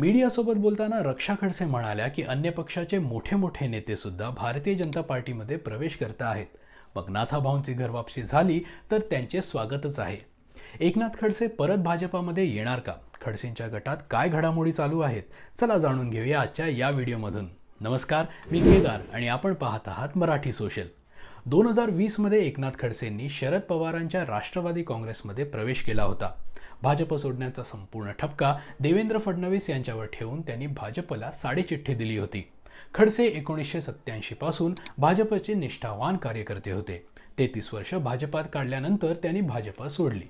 मीडियासोबत बोलताना रक्षा खडसे म्हणाल्या की अन्य पक्षाचे मोठे मोठे नेते सुद्धा भारतीय जनता पार्टीमध्ये प्रवेश करत आहेत. मग नाथाभाऊंची घरवापशी झाली तर त्यांचे स्वागतच आहे. एकनाथ खडसे परत भाजपामध्ये येणार का? खडसेंच्या गटात काय घडामोडी चालू आहेत? चला जाणून घेऊया आजच्या या व्हिडिओमधून. नमस्कार मी केदार आणि आपण पाहत आहात मराठी सोशल. दोन हजार वीसमध्ये एकनाथ खडसेंनी शरद पवारांच्या राष्ट्रवादी काँग्रेसमध्ये प्रवेश केला होता. भाजप सोडण्याचा संपूर्ण ठपका देवेंद्र फडणवीस यांच्यावर ठेवून त्यांनी भाजपला साडेचिठ्ठी दिली होती. खडसे एकोणीसशे सत्त्याऐंशी पासून भाजपचे निष्ठावान कार्यकर्ते होते. तेहतीस वर्ष भाजपात काढल्यानंतर त्यांनी भाजप सोडली.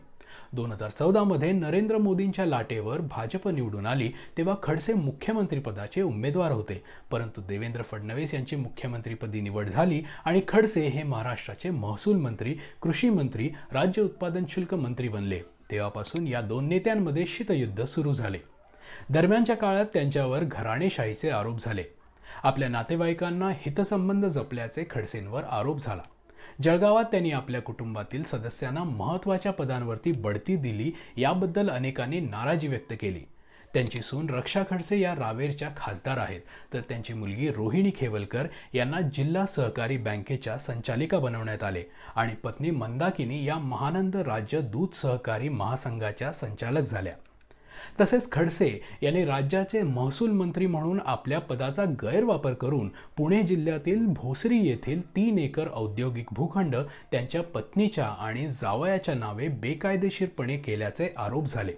दोन हजार चौदामध्ये नरेंद्र मोदींच्या लाटेवर भाजप निवडून आली तेव्हा खडसे मुख्यमंत्रीपदाचे उमेदवार होते. परंतु देवेंद्र फडणवीस यांची मुख्यमंत्रीपदी निवड झाली आणि खडसे हे महाराष्ट्राचे महसूल मंत्री कृषी मंत्री राज्य उत्पादन शुल्क मंत्री बनले. तेव्हापासून या दोन नेत्यांमध्ये शीतयुद्ध सुरू झाले. दरम्यानच्या काळात त्यांच्यावर घराणेशाहीचे आरोप झाले. आपल्या नातेवाईकांना हितसंबंध जपल्याचे खडसेंवर आरोप झाला. जळगावात त्यांनी आपल्या कुटुंबातील सदस्यांना महत्त्वाच्या पदांवरती बढती दिली याबद्दल अनेकांनी नाराजी व्यक्त केली. त्यांची सून रक्षा खडसे या रावेरच्या खासदार आहेत. तर त्यांची मुलगी रोहिणी खेवलकर यांना जिल्हा सहकारी बँकेच्या संचालिका बनवण्यात आले. आणि पत्नी मंदाकिनी या महानंद राज्य दूध सहकारी महासंघाच्या संचालक झाल्या. तसेच खडसे यांनी राज्याचे महसूल मंत्री म्हणून आपल्या पदाचा गैरवापर करून पुणे जिल्ह्यातील भोसरी येथील तीन एकर औद्योगिक भूखंड त्यांच्या पत्नीच्या आणि जावयाच्या नावे बेकायदेशीरपणे केल्याचे आरोप झाले.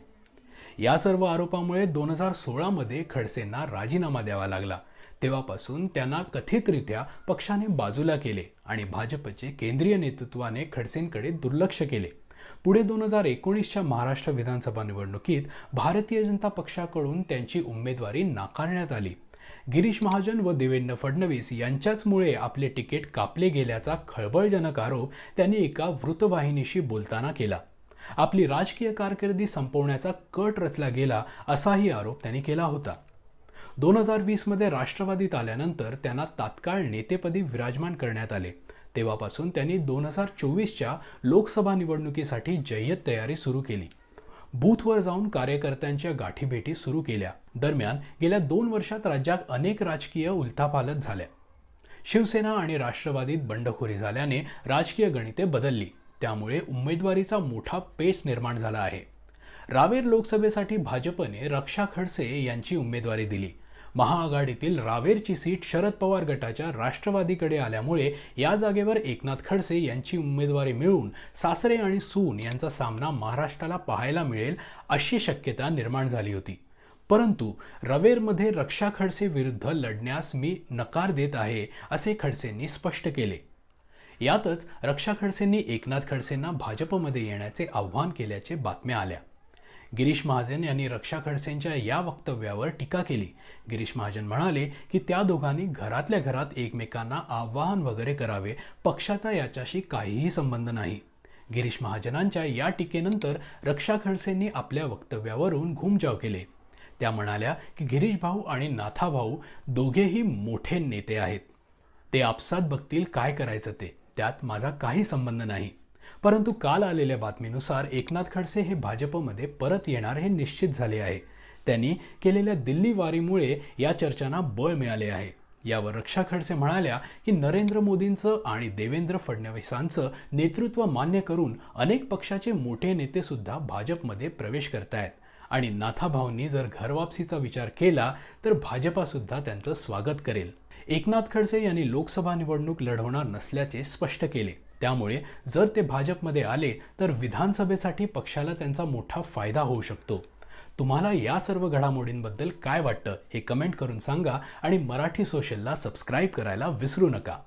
या सर्व आरोपामुळे दोन हजार सोळामध्ये खडसेंना राजीनामा द्यावा लागला. तेव्हापासून त्यांना कथितरित्या पक्षाने बाजूला केले आणि भाजपचे केंद्रीय नेतृत्वाने खडसेंकडे दुर्लक्ष केले. पुढे दोन हजार एकोणीसच्या महाराष्ट्र विधानसभा निवडणुकीत भारतीय जनता पक्षाकडून त्यांची उमेदवारी नाकारण्यात आली. गिरीश महाजन व देवेंद्र फडणवीस यांच्याचमुळे आपले तिकीट कापले गेल्याचा खळबळजनक आरोप त्यांनी एका वृत्तवाहिनीशी बोलताना केला. आपली राजकीय कारकिर्दी संपवण्याचा कट रचला गेला असाही आरोप त्यांनी केला होता. दोन हजार वीसमध्ये राष्ट्रवादीत आल्यानंतर त्यांना तात्काळ नेतेपदी विराजमान करण्यात आले. तेव्हापासून त्यांनी दोन हजार चोवीसच्या लोकसभा निवडणुकीसाठी जय्यत तयारी सुरू केली. बूथवर जाऊन कार्यकर्त्यांच्या गाठीभेटी सुरू केल्या. दरम्यान गेल्या दोन वर्षात राज्यात अनेक राजकीय उलथापालथ झाल्या. शिवसेना आणि राष्ट्रवादीत बंडखोरी झाल्याने राजकीय गणिते बदलली. त्यामुळे उमेदवारीचा मोठा पेच निर्माण झाला आहे. रावेर लोकसभेसाठी भाजपने रक्षा खडसे यांची उमेदवारी दिली. महाआघाडीतील रावेरची सीट शरद पवार गटाच्या राष्ट्रवादीकडे आल्यामुळे या जागेवर एकनाथ खडसे यांची उमेदवारी मिळून सासरे आणि सून यांचा सामना महाराष्ट्राला पाहायला मिळेल अशी शक्यता निर्माण झाली होती. परंतु रवेरमध्ये रक्षा खडसे विरुद्ध लढण्यास मी नकार देत आहे असे खडसेंनी स्पष्ट केले. यातच रक्षा खडसेंनी एकनाथ खडसेंना भाजपमध्ये येण्याचे आव्हान केल्याचे बातम्या आल्या. गिरीश महाजन यांनी रक्षा खडसेंच्या या वक्तव्यावर टीका केली. गिरीश महाजन म्हणाले की त्या दोघांनी घरातल्या घरात एकमेकांना आवाहन वगैरे करावे पक्षाचा याच्याशी काहीही संबंध नाही. गिरीश महाजनांच्या या टीकेनंतर रक्षा खडसेंनी आपल्या वक्तव्यावरून घुमजाव केले. त्या म्हणाल्या की गिरीश भाऊ आणि नाथा भाऊ दोघेही मोठे नेते आहेत. ते आपसात बघतील काय करायचं ते. त्यात माझा काही संबंध नाही. परंतु काल आलेल्या बातमीनुसार एकनाथ खडसे हे भाजपमध्ये परत येणार हे निश्चित झाले आहे. त्यांनी केलेल्या दिल्ली वारीमुळे या चर्चांना बळ मिळाले आहे. यावर रक्षा खडसे म्हणाल्या की नरेंद्र मोदींचं आणि देवेंद्र फडणवीसांचं नेतृत्व मान्य करून अनेक पक्षाचे मोठे नेते सुद्धा भाजपमध्ये प्रवेश करतायत. आणि नाथाभाऊंनी जर घरवापसीचा विचार केला तर भाजपासुद्धा त्यांचं स्वागत करेल. एकनाथ खडसे यांनी लोकसभा निवडणूक लढवणार नसल्याचे स्पष्ट केले. त्यामुळे जर ते भाजपमध्ये आले तर विधानसभेसाठी पक्षाला त्यांचा मोठा फायदा होऊ शकतो. तुम्हाला या सर्व घडामोडींबद्दल काय वाटतं हे कमेंट करून सांगा आणि मराठी सोशलला सबस्क्राईब करायला विसरू नका.